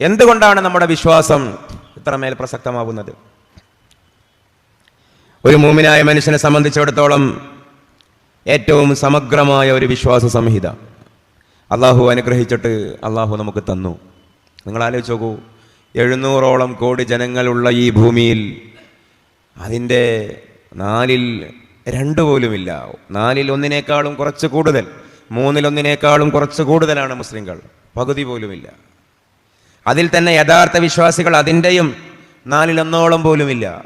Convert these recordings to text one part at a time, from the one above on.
എന്തുകൊണ്ടാണ് നമ്മുടെ വിശ്വാസം ഇത്രമേൽ പ്രസക്തമാകുന്നത്? ഒരു മൂമിനായ മനുഷ്യനെ സംബന്ധിച്ചിടത്തോളം ഏറ്റവും സമഗ്രമായ ഒരു വിശ്വാസ സംഹിത അള്ളാഹു അനുഗ്രഹിച്ചിട്ട് അള്ളാഹു നമുക്ക് തന്നു. നിങ്ങൾ ആലോചിച്ച് നോക്കൂ എഴുന്നൂറോളം കോടി ജനങ്ങളുള്ള ഈ ഭൂമിയിൽ അതിന്റെ നാലിൽ രണ്ടു പോലുമില്ല. നാലിൽ ഒന്നിനേക്കാളും കുറച്ച് കൂടുതൽ മൂന്നിലൊന്നിനേക്കാളും കുറച്ച് കൂടുതലാണ് മുസ്ലിങ്ങൾ പകുതി പോലുമില്ല. അതിൽ തന്നെ യഥാർത്ഥ വിശ്വാസികൾ അതിന്റെയും നാലിലൊന്നോളം പോലുമില്ല.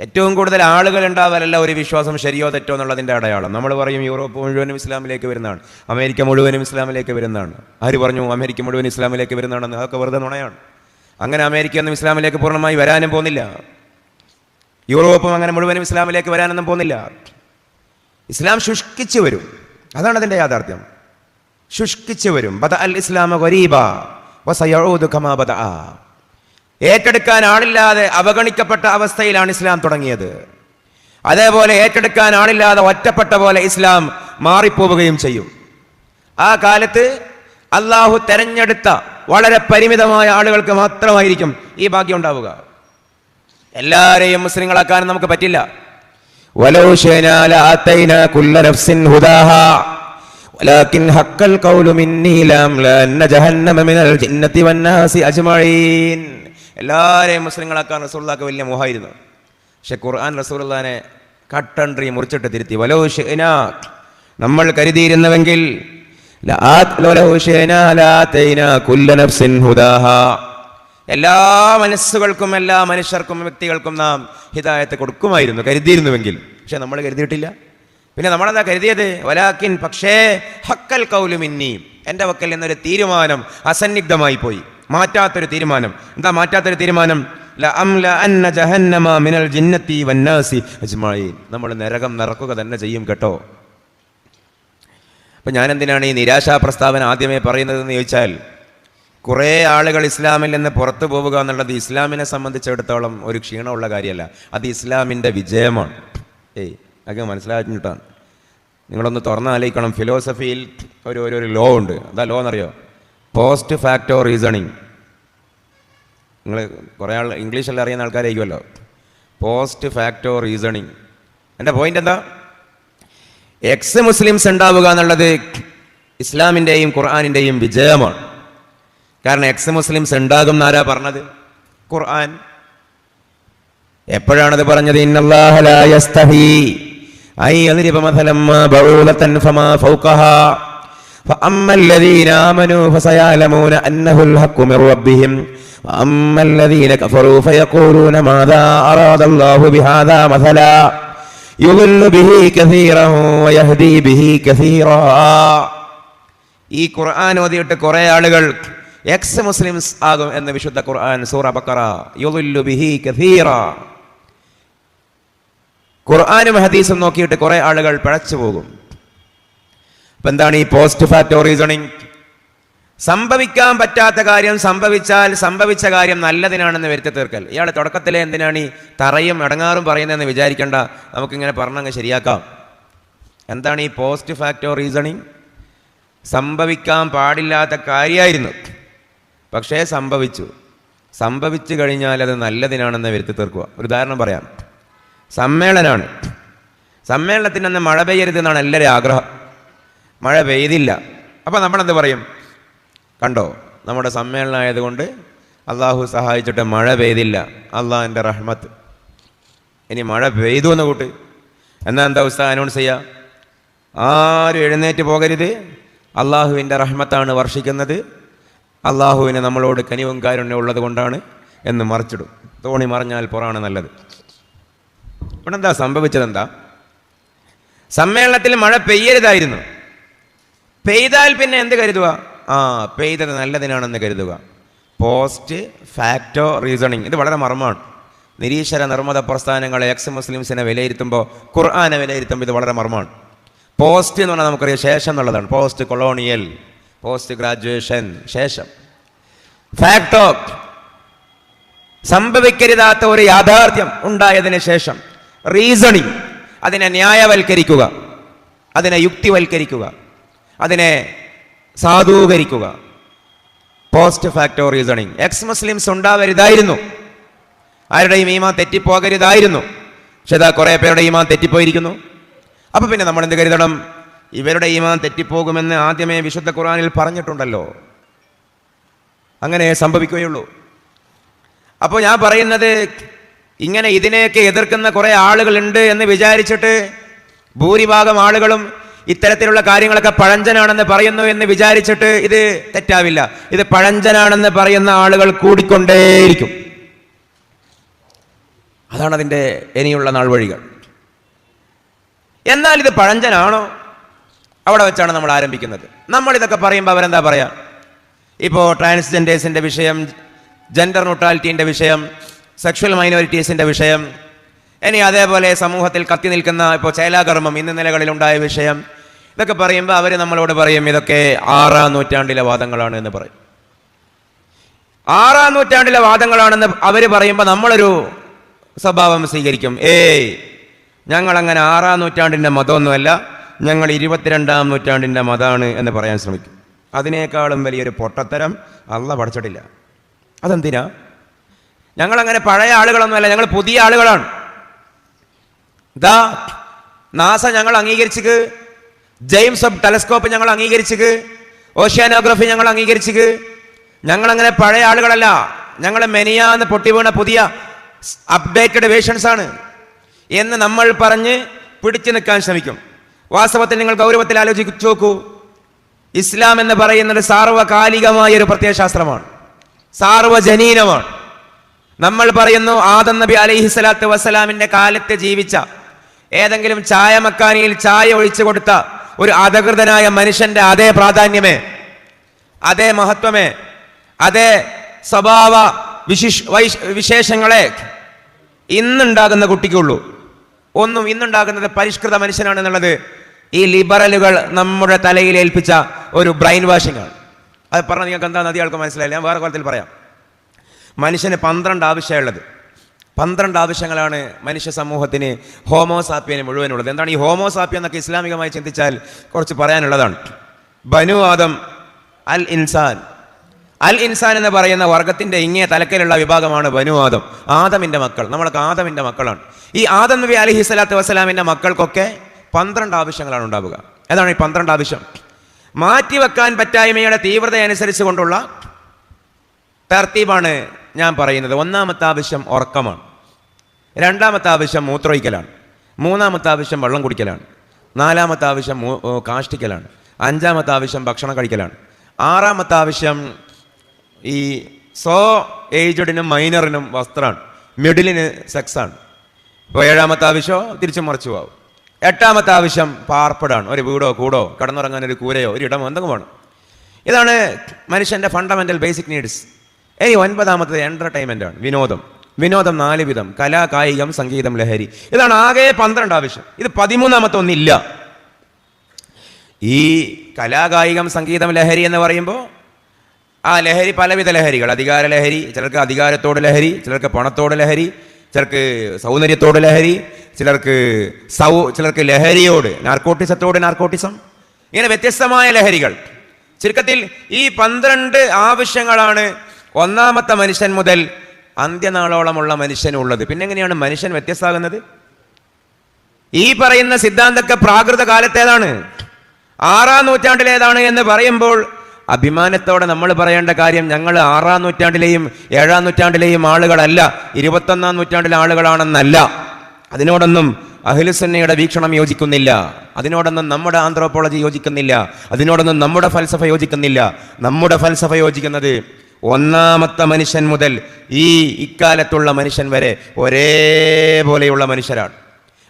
ഏറ്റവും കൂടുതൽ ആളുകൾ ഉണ്ടാവലല്ല ഒരു വിശ്വാസം ശരിയോ തെറ്റോ എന്നുള്ളതിന്റെ അടയാളം. നമ്മൾ പറയും യൂറോപ്പ് മുഴുവനും ഇസ്ലാമിലേക്ക് വരുന്നതാണ്. അമേരിക്ക മുഴുവനും ഇസ്ലാമിലേക്ക് വരുന്നതാണ്. ആര് പറഞ്ഞു അമേരിക്ക മുഴുവൻ ഇസ്ലാമിലേക്ക് വരുന്നതാണെന്ന്? അതൊക്കെ വെറുതെ നുണയാണ്. അങ്ങനെ അമേരിക്കയൊന്നും ഇസ്ലാമിലേക്ക് പൂർണമായി വരാനും പോകുന്നില്ല. യൂറോപ്പും അങ്ങനെ മുഴുവനും ഇസ്ലാമിലേക്ക് വരാനൊന്നും പോകുന്നില്ല. ഇസ്ലാം ശുഷ്കിച്ചു വരും. അതാണ് അതിന്റെ യാഥാർത്ഥ്യം. ശുഷ്കിച്ചു വരും. ബദ അൽ ഇസ്ലാമ ഗരീബ. ഏറ്റെടുക്കാൻ ആളില്ലാതെ അവഗണിക്കപ്പെട്ട അവസ്ഥയിലാണ് ഇസ്ലാം തുടങ്ങിയത്. അതേപോലെ ഏറ്റെടുക്കാൻ ആളില്ലാതെ ഒറ്റപ്പെട്ട പോലെ ഇസ്ലാം മാറിപ്പോവുകയും ചെയ്യും. ആ കാലത്ത് അള്ളാഹു തെരഞ്ഞെടുത്ത വളരെ പരിമിതമായ ആളുകൾക്ക് മാത്രമായിരിക്കും ഈ ഭാഗ്യം ഉണ്ടാവുക. എല്ലാരെയും മുസ്ലിങ്ങളാക്കാൻ നമുക്ക് പറ്റില്ല. വലൗ കുല്ല ഹുദാഹാ. ولكن حق القول مني لأملأن جهنم من الجنة والناس أجمعين എല്ലാരെയും മുസ്ലിങ്ങളാക്കാൻ റസൂലുള്ളാഹിക്ക് വലിയ മോഹമായിരുന്നു പക്ഷെ ഖുർആൻ റസൂലുള്ളാഹിനെ കട്ടൻട്രി മുറിച്ചിട്ട് തിരുത്തി വലോ ശിഅനാ നമ്മൾ കരുതിയിരുന്നുവെങ്കിൽ ലആത് വലൗ ശിഅനാ ലആതൈനാ കുല്ല നഫ്സിൻ ഹുദാഹാ എല്ലാ മനസ്സുകൾക്കും എല്ലാ മനുഷ്യർക്കും വ്യക്തികൾക്കും നാം ഹിദായത്ത് കൊടുക്കുമായിരുന്നു കരുതിയിരുന്നുവെങ്കിൽ പക്ഷെ നമ്മൾ കരുതിയിട്ടില്ല പിന്നെ നമ്മളെന്താ കരുതിയത്? വലാക്കിൻ പക്ഷേ ഹക്കൽ കൗലുമിന്നി എന്റെ വക്കൽ എന്നൊരു തീരുമാനം അസന്നിഗ്ധമായി പോയി. മാറ്റാത്തൊരു തീരുമാനം. എന്താ മാറ്റാത്തൊരു തീരുമാനം? മിനൽ ജിന്നത്തി വന്നാസി. നമ്മൾ നരകം നിറക്കുക തന്നെ ചെയ്യും കേട്ടോ. അപ്പം ഞാൻ എന്തിനാണ് ഈ നിരാശാ പ്രസ്താവന ആദ്യമേ പറയുന്നതെന്ന് ചോദിച്ചാൽ കുറേ ആളുകൾ ഇസ്ലാമിൽ നിന്ന് പുറത്തു പോവുക എന്നുള്ളത് ഇസ്ലാമിനെ സംബന്ധിച്ചിടത്തോളം ഒരു ക്ഷീണമുള്ള കാര്യമല്ല. അത് ഇസ്ലാമിന്റെ വിജയമാണ്. ഏയ് അതൊക്കെ മനസ്സിലാക്കിയിട്ടാണ് നിങ്ങളൊന്ന് തുറന്നാലോചിക്കണം. ഫിലോസഫിയിൽ ഒരു ഒരു ലോ ഉണ്ട്. അതാ ലോ എന്നറിയോ? പോസ്റ്റ് ഫാക്ടോ റീസണിങ് നിങ്ങൾ കുറേ ആൾ ഇംഗ്ലീഷെല്ലാം അറിയുന്ന ആൾക്കാരായിരിക്കുമല്ലോ. പോസ്റ്റ് ഫാക്ടോ റീസണിങ് എന്റെ പോയിന്റ് എന്താ? എക്സ് മുസ്ലിംസ് ഉണ്ടാവുക എന്നുള്ളത് ഇസ്ലാമിന്റെയും ഖുർആാനിന്റെയും വിജയമാണ്. കാരണം എക്സ് മുസ്ലിംസ് ഉണ്ടാകും എന്നാരാ പറഞ്ഞത്? ഖുർആൻ. എപ്പോഴാണത് പറഞ്ഞത്? ഇന്നല്ലാഹ ലാ യസ്തഹി അൻ യദ്രിബ മഥലം മാ ബഊലതൻ ഫമാ ഫൗഖഹാ فأما الذين آمنوا فسيعلمون أنه الحق من ربهم وأما الذين كفروا فيقولون ماذا أراد الله بهذا مثلا يضل به كثيرا ويهدي به كثيرا ഈ ഖുർആൻ ഓതിയിട്ട് കുറേ ആളുകൾ എക്സ് മുസ്ലിംസ് ആകും എന്ന് വിശുദ്ധ ഖുർആൻ സൂറ ബക്കറ യുളുല്ലു ബിഹി കഥീറ ഖുർആനും ഹദീസും നോക്കിയിട്ട് കുറേ ആളുകൾ പിഴച്ചു പോകും. അപ്പൊ എന്താണ് ഈ പോസ്റ്റ് ഫാക്ടോ റീസണിങ്? സംഭവിക്കാൻ പറ്റാത്ത കാര്യം സംഭവിച്ചാൽ സംഭവിച്ച കാര്യം നല്ലതിനാണെന്ന് വരുത്തി തീർക്കൽ. ഇയാൾ തുടക്കത്തിലെ എന്തിനാണ് ഈ തറയും അടങ്ങാറും പറയുന്നതെന്ന് വിചാരിക്കേണ്ട. നമുക്കിങ്ങനെ പറഞ്ഞങ്ങ് ശരിയാക്കാം. എന്താണ് ഈ പോസ്റ്റ് ഫാക്ടോ റീസണിങ്? സംഭവിക്കാൻ പാടില്ലാത്ത കാര്യമായിരുന്നു പക്ഷേ സംഭവിച്ചു. സംഭവിച്ചു കഴിഞ്ഞാൽ അത് നല്ലതിനാണെന്ന് വരുത്തി തീർക്കുക. ഒരു ഉദാഹരണം പറയാം. സമ്മേളനമാണ്. സമ്മേളനത്തിന് അന്ന് മഴ പെയ്യരുത് എന്നാണ് എല്ലാവരും ആഗ്രഹം. മഴ പെയ്തില്ല. അപ്പോൾ നമ്മളെന്ത് പറയും? കണ്ടോ നമ്മുടെ സമ്മേളനം ആയതുകൊണ്ട് അള്ളാഹു സഹായിച്ചിട്ട് മഴ പെയ്തില്ല. അള്ളാഹിന്റെ റഹ്മത്ത്. ഇനി മഴ പെയ്തു എന്ന് കൂട്ട്. എന്നാൽ എന്താ ഉസ്താ അനൗൺസ് ചെയ്യുക ആരും എഴുന്നേറ്റ് പോകരുത്. അള്ളാഹുവിന്റെ റഹ്മത്താണ് വർഷിക്കുന്നത്. അള്ളാഹുവിന് നമ്മളോട് കനിവും കാരുണ്യം ഉള്ളത് കൊണ്ടാണ് എന്ന് മറിച്ചിടും. തോണി മറിഞ്ഞാൽ പുറാണ് നല്ലത്. ഇവിടെ എന്താ സംഭവിച്ചതെന്താ? സമ്മേളനത്തിൽ മഴ പെയ്യരുതായിരുന്നു. പെയ്താൽ പിന്നെ എന്ത് കരുതുക? ആ പെയ്തത് നല്ലതിനാണെന്ന് കരുതുക. പോസ്റ്റ് ഫാക്ടോ റീസണിങ് ഇത് വളരെ മർമ്മമാണ്. നിരീശ്വര നിർമ്മത പ്രസ്ഥാനങ്ങളെ എക്സ് മുസ്ലിംസിനെ വിലയിരുത്തുമ്പോൾ ഖുർആാനെ വിലയിരുത്തുമ്പോൾ ഇത് വളരെ മർമ്മമാണ്. പോസ്റ്റ് എന്ന് പറഞ്ഞാൽ നമുക്കറിയാം ശേഷം എന്നുള്ളതാണ്. പോസ്റ്റ് കൊളോണിയൽ പോസ്റ്റ് ഗ്രാജുവേഷൻ ശേഷം. ഫാക്ടോ സംഭവിക്കരുതാത്ത ഒരു യാഥാർത്ഥ്യം ഉണ്ടായതിനു ശേഷം. റീസണിങ് അതിനെ ന്യായവൽക്കരിക്കുക. അതിനെ യുക്തിവൽക്കരിക്കുക. അതിനെ സാധൂകരിക്കുക. Post facto reasoning ex Muslims ഉണ്ടാവരുതായിരുന്നു. ആരുടെയും ഈമാൻ തെറ്റിപ്പോകരുതായിരുന്നു. പക്ഷെ ഇതാ കുറേ പേരുടെ ഈമാൻ തെറ്റിപ്പോയിരിക്കുന്നു. അപ്പോൾ പിന്നെ നമ്മൾ എന്ത് കരുതണം? ഇവരുടെ ഈമാൻ തെറ്റിപ്പോകുമെന്ന് ആദ്യമേ വിശുദ്ധ ഖുറാനിൽ പറഞ്ഞിട്ടുണ്ടല്ലോ. അങ്ങനെ സംഭവിക്കുകയുള്ളൂ. അപ്പോൾ ഞാൻ പറയുന്നത് ഇങ്ങനെ ഇതിനെയൊക്കെ എതിർക്കുന്ന കുറേ ആളുകളുണ്ട് എന്ന് വിചാരിച്ചിട്ട് ഭൂരിഭാഗം ആളുകളും ഇത്തരത്തിലുള്ള കാര്യങ്ങളൊക്കെ പഴഞ്ചനാണെന്ന് പറയുന്നു എന്ന് വിചാരിച്ചിട്ട് ഇത് തെറ്റാവില്ല. ഇത് പഴഞ്ചനാണെന്ന് പറയുന്ന ആളുകൾ കൂടിക്കൊണ്ടേയിരിക്കും. അതാണ് അതിന്റെ ഇനിയുള്ള നാൾ വഴികൾ എന്നാൽ ഇത് പഴഞ്ചനാണോ? അവിടെ വെച്ചാണ് നമ്മൾ ആരംഭിക്കുന്നത്. നമ്മൾ ഇതൊക്കെ പറയുമ്പോൾ അവരെന്താ പറയുക ഇപ്പോൾ ട്രാൻസ്ജെൻഡേഴ്സിന്റെ വിഷയം ജെൻഡർ ന്യൂട്രാലിറ്റീന്റെ വിഷയം സെക്ഷൽ മൈനോറിറ്റീസിന്റെ വിഷയം. ഇനി അതേപോലെ സമൂഹത്തിൽ കത്തി നിൽക്കുന്ന ഇപ്പോൾ ചേലാകർമ്മം ഇന്ന് നിലകളിലുണ്ടായ വിഷയം. ഇതൊക്കെ പറയുമ്പോൾ അവർ നമ്മളോട് പറയും ഇതൊക്കെ ആറാം നൂറ്റാണ്ടിലെ വാദങ്ങളാണ് എന്ന് പറയും. ആറാം നൂറ്റാണ്ടിലെ വാദങ്ങളാണെന്ന് അവർ പറയുമ്പോൾ നമ്മളൊരു സ്വഭാവം സ്വീകരിക്കും. ഏയ് ഞങ്ങളങ്ങനെ ആറാം നൂറ്റാണ്ടിന്റെ മതമൊന്നുമല്ല ഞങ്ങൾ ഇരുപത്തിരണ്ടാം നൂറ്റാണ്ടിന്റെ മതമാണ് എന്ന് പറയാൻ ശ്രമിക്കും. അതിനേക്കാളും വലിയൊരു പൊട്ടത്തരം അള്ള പഠിച്ചിട്ടില്ല. അതെന്തിനാ? ഞങ്ങളങ്ങനെ പഴയ ആളുകളൊന്നുമല്ല ഞങ്ങൾ പുതിയ ആളുകളാണ്. ദാ നാസ ഞങ്ങൾ അംഗീകരിച്ചത് ജെയിംസ് ഓഫ് ടെലസ്കോപ്പ് ഞങ്ങൾ അംഗീകരിച്ചത് ഓഷ്യാനോഗ്രഫി ഞങ്ങൾ അംഗീകരിച്ചത് ഞങ്ങൾ അങ്ങനെ പഴയ ആളുകളല്ല ഞങ്ങൾ മെനിയാന്ന് പൊട്ടി വീണ പുതിയ അപ്ഡേറ്റഡ് വേഷൻസ് ആണ്. എന്ന് നമ്മൾ പറഞ്ഞ് പിടിച്ചു നിൽക്കാൻ ശ്രമിക്കും. വാസ്തവത്തിൽ നിങ്ങൾ ഗൗരവത്തിൽ ആലോചിച്ചു നോക്കൂ. ഇസ്ലാം എന്ന് പറയുന്നത് സാർവകാലികമായ ഒരു പ്രത്യയശാസ്ത്രമാണ്. സാർവജനീനമാണ്. നമ്മൾ പറയുന്നു ആദം നബി അലൈഹി സ്വലാത്തു വസ്സലാമിന്റെ കാലത്ത് ജീവിച്ച ഏതെങ്കിലും ചായ മക്കാനിയിൽ ചായ ഒഴിച്ചു കൊടുത്ത ഒരു അധകൃതനായ മനുഷ്യന്റെ അതേ പ്രാധാന്യമേ അതേ മഹത്വമേ അതേ സ്വഭാവ വിശിഷ് വൈശ് വിശേഷങ്ങളെ ഇന്നുണ്ടാകുന്ന കുട്ടിക്കുള്ളൂ. ഒന്നും ഇന്നുണ്ടാകുന്നത് പരിഷ്കൃത മനുഷ്യനാണെന്നുള്ളത് ഈ ലിബറലുകൾ നമ്മുടെ തലയിൽ ഏൽപ്പിച്ച ഒരു ബ്രെയിൻ വാഷിംഗ് ആണ്. അത് പറഞ്ഞാൽ നിങ്ങൾക്ക് എന്താ നദി മനസ്സിലായില്ല. ഞാൻ വേറെ കോലത്തിൽ പറയാം. മനുഷ്യന് പന്ത്രണ്ട് ആവശ്യമുള്ളത്. പന്ത്രണ്ട് ആവശ്യങ്ങളാണ് മനുഷ്യ സമൂഹത്തിന് ഹോമോസാപ്പിയന് മുഴുവനുള്ളത്. എന്താണ് ഈ ഹോമോസാപ്പിയ എന്നൊക്കെ ഇസ്ലാമികമായി ചിന്തിച്ചാൽ കുറച്ച് പറയാനുള്ളതാണ്. ബനു ആദം അൽ ഇൻസാൻ. അൽ ഇൻസാൻ എന്ന് പറയുന്ന വർഗത്തിന്റെ ഇങ്ങേ തലക്കലുള്ള വിഭാഗമാണ് ബനു ആദം. ആദമിന്റെ മക്കൾ. നമ്മളൊക്കെ ആദമിന്റെ മക്കളാണ്. ഈ ആദം നബി അലഹി സ്വലാത്തു വസ്സലാമിന്റെ മക്കൾക്കൊക്കെ പന്ത്രണ്ട് ആവശ്യങ്ങളാണ് ഉണ്ടാവുക. ഏതാണ് ഈ പന്ത്രണ്ട് ആവശ്യം? മാറ്റിവെക്കാൻ പറ്റായ്മയുടെ തീവ്രത അനുസരിച്ച് കൊണ്ടുള്ള തർത്തീബാണ് ഞാൻ പറയുന്നത്. ഒന്നാമത്തെ ആവശ്യം ഉറക്കമാണ്. രണ്ടാമത്തെ ആവശ്യം മൂത്രമൊഴിക്കലാണ്. മൂന്നാമത്തെ ആവശ്യം വെള്ളം കുടിക്കലാണ്. നാലാമത്തെ ആവശ്യം കാഷ്ടിക്കലാണ്. അഞ്ചാമത്തെ ആവശ്യം ഭക്ഷണം കഴിക്കലാണ്. ആറാമത്തെ ആവശ്യം ഈ സോ ഏജ്ഡിനും മൈനറിനും വസ്ത്രമാണ്. മിഡിലിന് സെക്സാണ്. ഇപ്പോൾ ഏഴാമത്തെ ആവശ്യമോ തിരിച്ചു മറിച്ചു ആവും എട്ടാമത്തെ ആവശ്യം പാർപ്പിടാണ്. ഒരു വീടോ കൂടോ കടന്നുറങ്ങാൻ ഒരു കൂരയോ ഒരു ഇടമോ എന്തെങ്കിലും വേണം. ഇതാണ് മനുഷ്യന്റെ ഫണ്ടമെന്റൽ ബേസിക് നീഡ്സ് ഇനി ഒൻപതാമത്തത് എന്റർടൈൻമെന്റ് ആണ്. വിനോദം. വിനോദം നാല് വിധം. കലാ കായികം സംഗീതം ലഹരി. ഇതാണ് ആകെ പന്ത്രണ്ട് ആവശ്യം. ഇത് പതിമൂന്നാമത്തെ ഒന്നില്ല. ഈ കലാകായികം സംഗീതം ലഹരി എന്ന് പറയുമ്പോൾ ആ ലഹരി പലവിധ ലഹരികൾ. അധികാര ലഹരി ചിലർക്ക് അധികാരത്തോട് ലഹരി ചിലർക്ക് പണത്തോട് ലഹരി ചിലർക്ക് സൗന്ദര്യത്തോട് ലഹരി ചിലർക്ക് സൗ ചിലർക്ക് ലഹരിയോട് നാർക്കോട്ടിസത്തോട് നാർക്കോട്ടിസം. ഇങ്ങനെ വ്യത്യസ്തമായ ലഹരികൾ. ചുരുക്കത്തിൽ ഈ പന്ത്രണ്ട് ആവശ്യങ്ങളാണ് ഒന്നാമത്തെ മനുഷ്യൻ മുതൽ അന്ത്യനാളോളമുള്ള മനുഷ്യനുള്ളത്. പിന്നെ എങ്ങനെയാണ് മനുഷ്യൻ വ്യത്യസ്തമാകുന്നത്? ഈ പറയുന്ന സിദ്ധാന്തമൊക്കെ പ്രാകൃത കാലത്തേതാണ്. ആറാം നൂറ്റാണ്ടിലേതാണ് എന്ന് പറയുമ്പോൾ അഭിമാനത്തോടെ നമ്മൾ പറയേണ്ട കാര്യം ഞങ്ങൾ ആറാം നൂറ്റാണ്ടിലെയും ഏഴാം നൂറ്റാണ്ടിലെയും ആളുകളല്ല. ഇരുപത്തൊന്നാം നൂറ്റാണ്ടിലെ ആളുകളാണെന്നല്ല. അതിനോടൊന്നും അഹിലുസന്നയുടെ വീക്ഷണം യോജിക്കുന്നില്ല. അതിനോടൊന്നും നമ്മുടെ ആന്ത്രോപോളജി യോജിക്കുന്നില്ല. അതിനോടൊന്നും നമ്മുടെ ഫൽസഫ യോജിക്കുന്നില്ല. നമ്മുടെ ഫൽസഫ യോജിക്കുന്നത് ഒന്നാമത്തെ മനുഷ്യൻ മുതൽ ഈ ഇക്കാലത്തുള്ള മനുഷ്യൻ വരെ ഒരേപോലെയുള്ള മനുഷ്യരാണ്.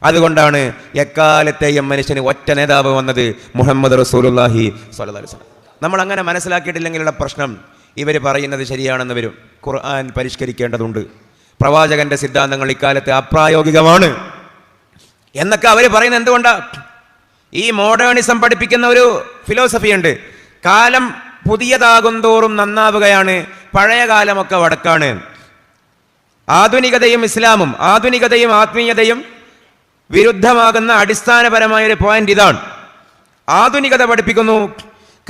അതുകൊണ്ടാണ് എക്കാലത്തെയും മനുഷ്യന് ഒറ്റ നേതാവ് വന്നത് മുഹമ്മദ് റസൂലുല്ലാഹി വസല്ലം. നമ്മൾ അങ്ങനെ മനസ്സിലാക്കിയിട്ടില്ലെങ്കിലുള്ള പ്രശ്നം ഇവർ പറയുന്നത് ശരിയാണെന്ന് വരും. ഖുർആൻ പരിഷ്കരിക്കേണ്ടതുണ്ട്. പ്രവാചകന്റെ സിദ്ധാന്തങ്ങൾ ഇക്കാലത്തെ അപ്രായോഗികമാണ്. എന്നൊക്കെ അവർ പറയുന്നത് എന്തുകൊണ്ടാണ് ഈ മോഡേണിസം പഠിപ്പിക്കുന്ന ഒരു ഫിലോസഫിയുണ്ട് കാലം പുതിയതാകും തോറും നന്നാവുകയാണ്. പഴയ കാലമൊക്കെ വടക്കാണ്. ആധുനികതയും ഇസ്ലാമും ആധുനികതയും ആത്മീയതയും വിരുദ്ധമാകുന്ന അടിസ്ഥാനപരമായ ഒരു പോയിന്റ് ഇതാണ്. ആധുനികത പഠിപ്പിക്കുന്നു.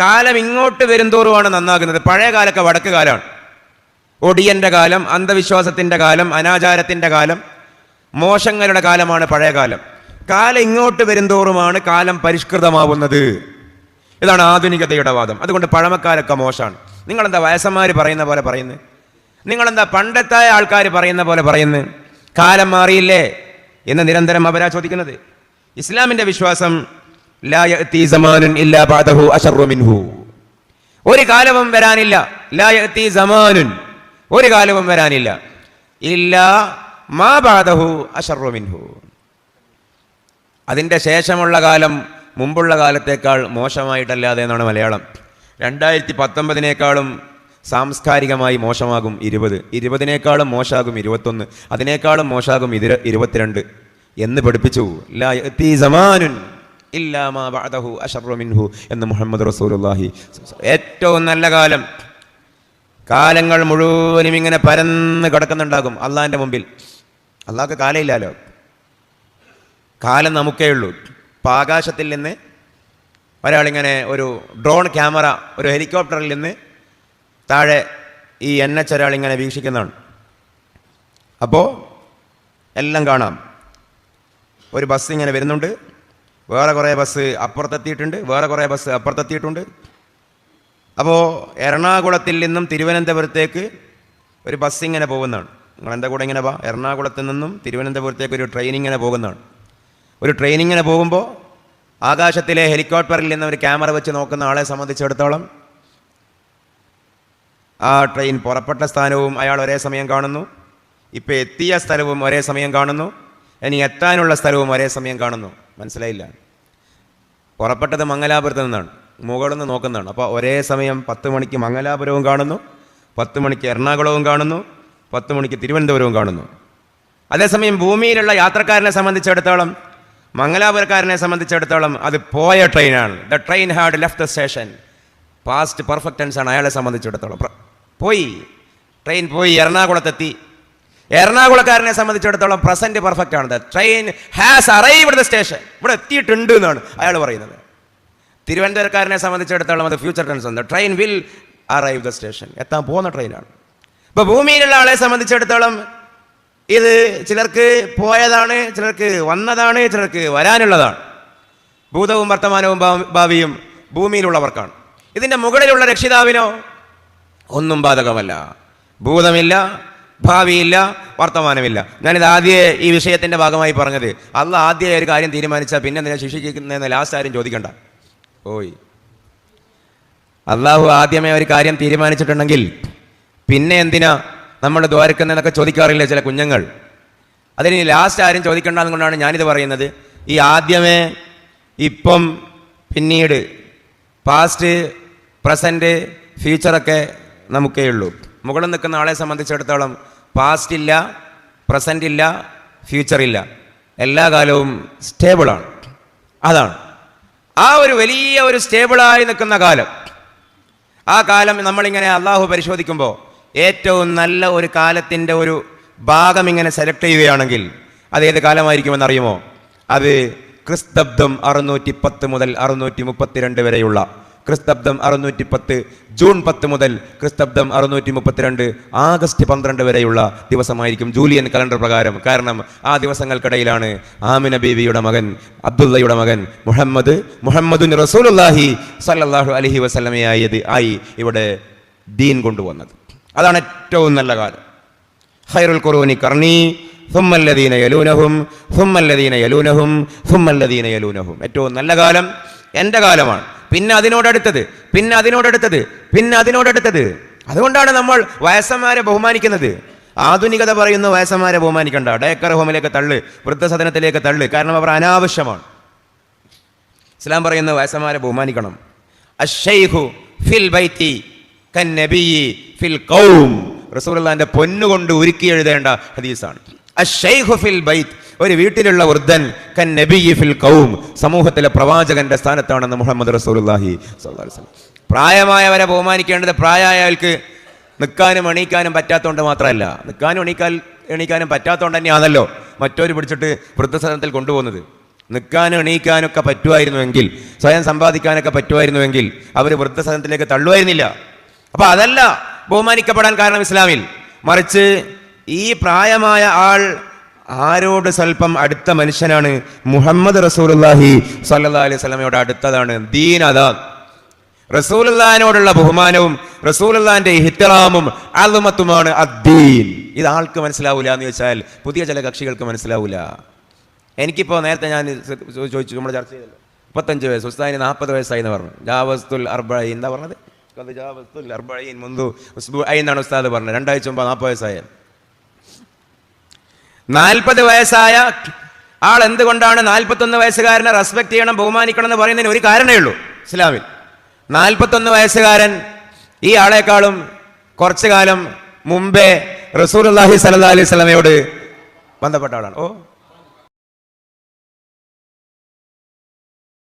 കാലം ഇങ്ങോട്ട് വരുംതോറുമാണ് നന്നാകുന്നത്. പഴയ കാലമൊക്കെ വടക്ക് കാലമാണ്. ഒടിയന്റെ കാലം അന്ധവിശ്വാസത്തിന്റെ കാലം അനാചാരത്തിന്റെ കാലം മോശങ്ങളുടെ കാലമാണ് പഴയ കാലം കാലം ഇങ്ങോട്ട് വരുംതോറുമാണ് കാലം പരിഷ്കൃതമാവുന്നത്. ഇതാണ് ആധുനികതയുടെ വാദം അതുകൊണ്ട് പഴമക്കാരൊക്കെ മോശമാണ്. നിങ്ങളെന്താ വയസ്സന്മാർ പറയുന്ന പോലെ പറയുന്നത് നിങ്ങളെന്താ പണ്ടത്തെ ആൾക്കാർ പറയുന്ന പോലെ പറയുന്നത് കാലം മാറിയില്ലേ? എന്ന് നിരന്തരം അവരാ ചോദിക്കുന്നത്. ഇസ്ലാമിന്റെ വിശ്വാസം ലാ യഅ്തി സമാനുൻ ഇല്ലാ ബഅദഹു അശർറു മിൻഹു. ഒരു കാലവും വരാനില്ല. ലാ യഅ്തി സമാനുൻ. ഒരു കാലവും വരാനില്ല. ഇല്ല മാ ബാധഹു അഷറുമിൻഹു അതിന്റെ ശേഷമുള്ള കാലം മുമ്പുള്ള കാലത്തേക്കാൾ മോശമായിട്ടല്ലാതെ എന്നാണ് മലയാളം. രണ്ടായിരത്തി പത്തൊമ്പതിനേക്കാളും സാംസ്കാരികമായി മോശമാകും ഇരുപത്. ഇരുപതിനേക്കാളും മോശമാകും ഇരുപത്തൊന്ന്. അതിനേക്കാളും മോശമാകും ഇതിര ഇരുപത്തിരണ്ട്. എന്ന് പഠിപ്പിച്ചു. സമാനുൻ ഇല്ലാ മാ ബഅദഹു അശർറു മിൻഹു എന്ന് മുഹമ്മദ് റസൂലുള്ളാഹി ഏറ്റവും നല്ല കാലം. കാലങ്ങൾ മുഴുവനും ഇങ്ങനെ പരന്ന് കിടക്കുന്നുണ്ടാകും അള്ളാഹിന്റെ മുമ്പിൽ. അള്ളാഹ്ക്ക് കാലമില്ലല്ലോ കാലം നമുക്കേ ഉള്ളൂ. ഇപ്പം ആകാശത്തിൽ നിന്ന് ഒരാളിങ്ങനെ ഒരു ഡ്രോൺ ക്യാമറ ഒരു ഹെലികോപ്റ്ററിൽ നിന്ന് താഴെ ഈ എൻ എച്ച് ഒരാളിങ്ങനെ വീക്ഷിക്കുന്നതാണ്. അപ്പോൾ എല്ലാം കാണാം. ഒരു ബസ് ഇങ്ങനെ വരുന്നുണ്ട്. വേറെ കുറേ ബസ് അപ്പുറത്തെത്തിയിട്ടുണ്ട്. വേറെ കുറേ ബസ് അപ്പുറത്തെത്തിയിട്ടുണ്ട്. അപ്പോൾ എറണാകുളത്തിൽ നിന്നും തിരുവനന്തപുരത്തേക്ക് ഒരു ബസ് ഇങ്ങനെ പോകുന്നതാണ്. നിങ്ങൾ എന്താ കൂടെ ഇങ്ങനെ വാ? എറണാകുളത്ത് നിന്നും തിരുവനന്തപുരത്തേക്ക് ഒരു ട്രെയിൻ ഇങ്ങനെ പോകുന്നതാണ്. ഒരു ട്രെയിനിങ്ങിന് പോകുമ്പോൾ ആകാശത്തിലെ ഹെലികോപ്റ്ററിൽ നിന്ന് ഒരു ക്യാമറ വെച്ച് നോക്കുന്ന ആളെ സംബന്ധിച്ചിടത്തോളം ആ ട്രെയിൻ പുറപ്പെട്ട സ്ഥാനവും അയാൾ ഒരേ സമയം കാണുന്നു. ഇപ്പോൾ എത്തിയ സ്ഥലവും ഒരേ സമയം കാണുന്നു. ഇനി എത്താനുള്ള സ്ഥലവും ഒരേ സമയം കാണുന്നു. മനസ്സിലായില്ല. പുറപ്പെട്ടത് മംഗലാപുരത്ത് നിന്നാണ്. മുകളിൽ നിന്ന് നോക്കുന്നതാണ്. അപ്പോൾ ഒരേ സമയം പത്ത് മണിക്ക് മംഗലാപുരവും കാണുന്നു. പത്ത് മണിക്ക് എറണാകുളവും കാണുന്നു. പത്ത് മണിക്ക് തിരുവനന്തപുരവും കാണുന്നു. അതേസമയം ഭൂമിയിലുള്ള യാത്രക്കാരനെ സംബന്ധിച്ചിടത്തോളം മംഗലാപുരക്കാരനെ സംബന്ധിച്ചിടത്തോളം അത് പോയ ട്രെയിനാണ്. The train had left the station past perfect tense ആണ് അയാളെ സംബന്ധിച്ചിടത്തോളം. പോയി. ട്രെയിൻ പോയി എറണാകുളത്തെത്തി. എറണാകുളക്കാരനെ സംബന്ധിച്ചിടത്തോളം പ്രസന്റ് പെർഫെക്റ്റ് ആണ്. The train has arrived the station ഇവിടെ എത്തിയിട്ടുണ്ട് എന്നാണ് അയാൾ പറയുന്നത്. തിരുവനന്തപുരക്കാരനെ സംബന്ധിച്ചിടത്തോളം അത് ഫ്യൂച്ചർ ടെൻസ് ഉണ്ട് train will arrive the station എത്താൻ പോകുന്ന ട്രെയിനാണ് ഇപ്പോൾ ഭൂമിയിലുള്ള ആളെ സംബന്ധിച്ചിടത്തോളം ഇത് ചിലർക്ക് പോയതാണ് ചിലർക്ക് വന്നതാണ് ചിലർക്ക് വരാനുള്ളതാണ്. ഭൂതവും വർത്തമാനവും ഭാവിയും ഭൂമിയിലുള്ളവർക്കാണ്. ഇതിന്റെ മുകളിലുള്ള രക്ഷിതാവിനോ ഒന്നും ബാധകമല്ല. ഭൂതമില്ല ഭാവിയില്ല വർത്തമാനമില്ല. ഞാനിത് ആദ്യമേ ഈ വിഷയത്തിന്റെ ഭാഗമായി പറഞ്ഞത്. അല്ല ആദ്യമായ ഒരു കാര്യം തീരുമാനിച്ചാൽ പിന്നെ നിന്നെ ശിക്ഷിക്കുന്നതെന്ന് ലാസ്റ്റ് ആരും ചോദിക്കണ്ട. ഓയ് അള്ളാഹു ആദ്യമേ ഒരു കാര്യം തീരുമാനിച്ചിട്ടുണ്ടെങ്കിൽ പിന്നെ എന്തിനാ നമ്മൾ ദ്വാരക്കുന്നതെന്നൊക്കെ ചോദിക്കാറില്ല ചില കുഞ്ഞുങ്ങൾ? അതിന് ലാസ്റ്റ് ആരും ചോദിക്കേണ്ടത് കൊണ്ടാണ് ഞാനിത് പറയുന്നത്. ഈ ആദ്യമേ ഇപ്പം പിന്നീട് പാസ്റ്റ് പ്രസന്റ് ഫ്യൂച്ചറൊക്കെ നമുക്കേ ഉള്ളൂ. മുകളിൽ നിൽക്കുന്ന ആളെ സംബന്ധിച്ചിടത്തോളം പാസ്റ്റ് ഇല്ല പ്രസന്റ് ഇല്ല ഫ്യൂച്ചർ ഇല്ല. എല്ലാ കാലവും സ്റ്റേബിളാണ് അതാണ്. ആ ഒരു വലിയ ഒരു സ്റ്റേബിളായി നിൽക്കുന്ന കാലം. ആ കാലം നമ്മളിങ്ങനെ അള്ളാഹു പരിശോധിക്കുമ്പോൾ ഏറ്റവും നല്ല ഒരു കാലത്തിന്റെ ഒരു ഭാഗം ഇങ്ങനെ സെലക്ട് ചെയ്യുകയാണെങ്കിൽ അത് ഏത് കാലമായിരിക്കുമെന്ന് അറിയുമോ? അത് ക്രിസ്തബ്ദം അറുന്നൂറ്റി പത്ത് മുതൽ അറുന്നൂറ്റി മുപ്പത്തിരണ്ട് വരെയുള്ള ക്രിസ്തബ്ദം അറുന്നൂറ്റി പത്ത് ജൂൺ പത്ത് മുതൽ ക്രിസ്തബ്ദം അറുന്നൂറ്റി മുപ്പത്തിരണ്ട് ആഗസ്റ്റ് പന്ത്രണ്ട് വരെയുള്ള ദിവസമായിരിക്കും ജൂലിയൻ കലണ്ടർ പ്രകാരം. കാരണം ആ ദിവസങ്ങൾക്കിടയിലാണ് ആമിന ബീവിയുടെ മകൻ അബ്ദുള്ളയുടെ മകൻ മുഹമ്മദ് മുഹമ്മദുൻ റസൂലുല്ലാഹി സല്ലാഹു അലഹി വസ്ലമയായത് ആയി ഇവിടെ ദീൻ കൊണ്ടുവന്നത്. അതാണ് ഏറ്റവും നല്ല കാലം. ഖൈറുൽ ഖുറൂനി കർണി സുമ്മല്ലദീന യലൂനഹും സുമ്മല്ലദീന യലൂനഹും സുമ്മല്ലദീന യലൂനഹും. ഏറ്റവും നല്ല കാലം എന്റെ കാലമാണ്. പിന്നെ അതിനോടടുത്തത് പിന്നെ അതിനോടടുത്തത് പിന്നെ അതിനോടടുത്തത്. അതുകൊണ്ടാണ് നമ്മൾ വയസ്സന്മാരെ ബഹുമാനിക്കുന്നത്. ആധുനികത പറയുന്ന വയസ്സന്മാരെ ബഹുമാനിക്കണ്ട. ഡേക്കർ ഹോമിലേക്ക് തള്ളു വൃദ്ധസദനത്തിലേക്ക് തള്ളു കാരണം അവർ അനാവശ്യമാണ്. ഇസ്ലാം പറയുന്ന വയസ്സന്മാരെ ബഹുമാനിക്കണം. അഷൈഹു ഫിൽ ബൈത്തി കൻ നബിയി ഫിൽ ഖൗം. റസൂലുള്ളാഹിന്റെ പൊന്നുകൊണ്ട് ഉരുക്കി എഴുതേണ്ട ഹദീസാണ്. ഫിൽ ബൈത്ത് ഒരു വീട്ടിലുള്ള വൃദ്ധൻ കൻ നബിയി ഫിൽ ഖൗം. സമൂഹത്തിലെ പ്രവാചകന്റെ സ്ഥാനത്താണെന്ന് മുഹമ്മദ് റസൂലുള്ളാഹി പ്രായമായവരെ ബഹുമാനിക്കേണ്ടത് പ്രായമായവർക്ക് നിൽക്കാനും എണീക്കാനും പറ്റാത്തതുകൊണ്ട് മാത്രമല്ല. നിൽക്കാനും എണീക്കാൻ എണീക്കാനും പറ്റാത്തതുകൊണ്ട് തന്നെയാണല്ലോ മറ്റൊരു പിടിച്ചിട്ട് വൃദ്ധസദനത്തിൽ കൊണ്ടുപോകുന്നത്. നിൽക്കാനും എണീക്കാനൊക്കെ പറ്റുമായിരുന്നുവെങ്കിൽ സ്വയം സമ്പാദിക്കാനൊക്കെ പറ്റുമായിരുന്നുവെങ്കിൽ അവർ വൃദ്ധസദനത്തിലേക്ക് തള്ളുമായിരുന്നില്ല. അപ്പൊ അതല്ല ബഹുമാനിക്കപ്പെടാൻ കാരണം ഇസ്ലാമിൽ. മറിച്ച് ഈ പ്രായമായ ആൾ ആരോട് സ്വല്പം അടുത്ത മനുഷ്യനാണ്? മുഹമ്മദ് റസൂലുള്ളാഹി സല്ലാ അലൈഹി സ്വലമയോട് അടുത്തതാണ്. ദീൻ അതാണ് റസൂലുള്ളാഹിനോടുള്ള ബഹുമാനവും റസൂലുള്ളാഹിന്റെ ഹിത്തറാമും അതുമത്തുമാണ് അദ്ദീൻ. ഇത് ആൾക്ക് മനസ്സിലാവൂല എന്ന് വെച്ചാൽ പുതിയ ചില കക്ഷികൾക്ക് മനസ്സിലാവൂല. എനിക്കിപ്പോൾ നേരത്തെ ഞാൻ ചോദിച്ചു നമ്മൾ ചർച്ച ചെയ്തല്ലോ. മുപ്പത്തഞ്ച് വയസ്സ് ഉസ്താദിന് നാൽപ്പത് വയസ്സായി എന്ന് പറഞ്ഞു. ജാവസ്തുൽ അർബ എന്താ പറഞ്ഞത്? അത് എന്നാണ് ഉസ്താദ് പറഞ്ഞത്. രണ്ടാഴ്ച മുമ്പ് നാൽപ്പത് വയസ്സായ നാൽപ്പത് വയസ്സായ ആൾ എന്തുകൊണ്ടാണ് നാൽപ്പത്തൊന്ന് വയസ്സുകാരനെ റെസ്പെക്ട് ചെയ്യണം ബഹുമാനിക്കണം എന്ന് പറയുന്നതിന് ഒരു കാരണമേ ഉള്ളൂ? ഇസ്ലാമിൽ. നാൽപ്പത്തൊന്ന് വയസ്സുകാരൻ ഈ ആളെക്കാളും കുറച്ചു കാലം മുമ്പേ റസൂർ അള്ളാഹി സലഹ് അലൈഹി സ്വലമയോട് ബന്ധപ്പെട്ട ആളാണ്. ഓ